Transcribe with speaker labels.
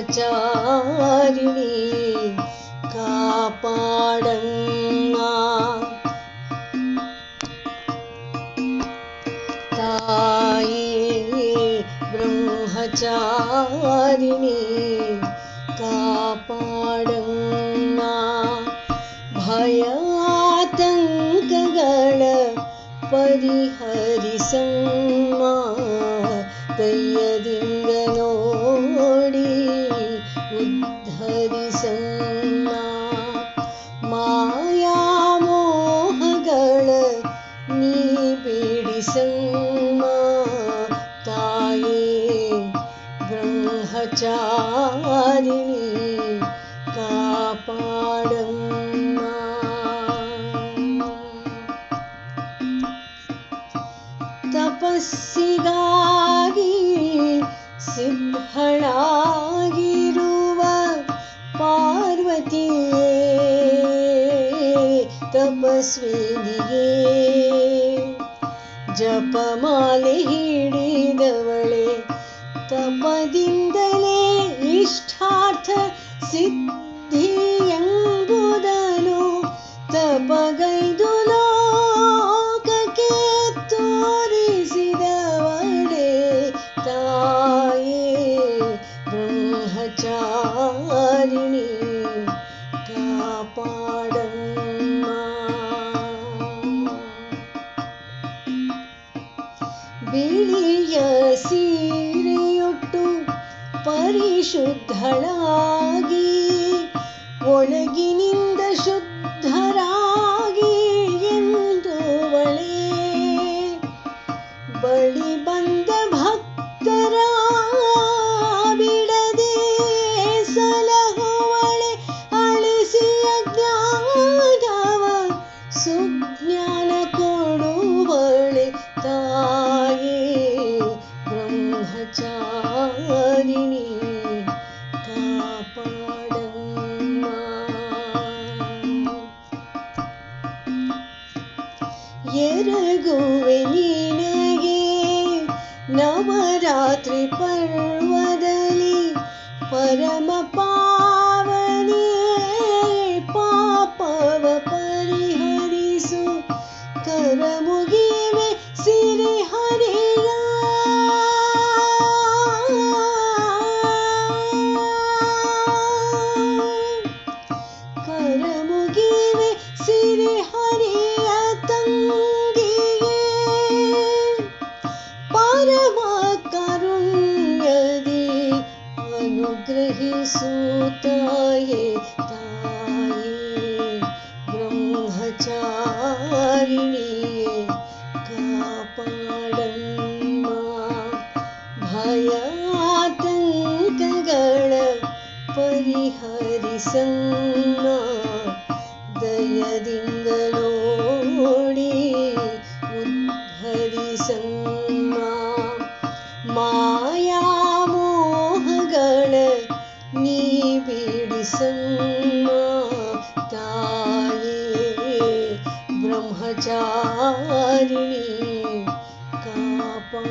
Speaker 1: ബ്രഹ്മചാരിണി കാപ്പാടങ്ങ തായേ ബ്രഹ്മചാരിണി കാപ്പാടങ്ങ ഭയാതങ്കകള പരിഹരിസമ്മ തെയ്യതിങ്കനോൾ ध मायामोहगळ मोहगण नि पीडिसमा ब्रह्मचारिणी कापाडमा तपस्सिगारी सिह ತಪಸ್ವಿನಿಯೇ ಜಪಮಾಲೆ ಹಿಡಿದವಳೆ ತಪದಿಂದಲೇ ಇಷ್ಟಾರ್ಥ ಸಿದ್ಧಿಯೆಂಬುದನು ತಪಗೈದು ಲೋಕಕ್ಕೆ ತೋರಿಸಿದವಳೆ ತಾಯೇ ಬ್ರಹ್ಮಚಾರಿಣಿ ಪರಿಶುದ್ಧಳಾಗಿ ಒಳಗಿನಿಂದ ಶುದ್ಧರಾಗಿ नवरात्रि पर्ववदली परमपा ये तायि ब्रह्मचारिणी भयातङ्कगण परङ्गयातङ्कगण परिहरिसङ्गयदि निबिडिसम्माताये ब्रह्मचारिणी कापा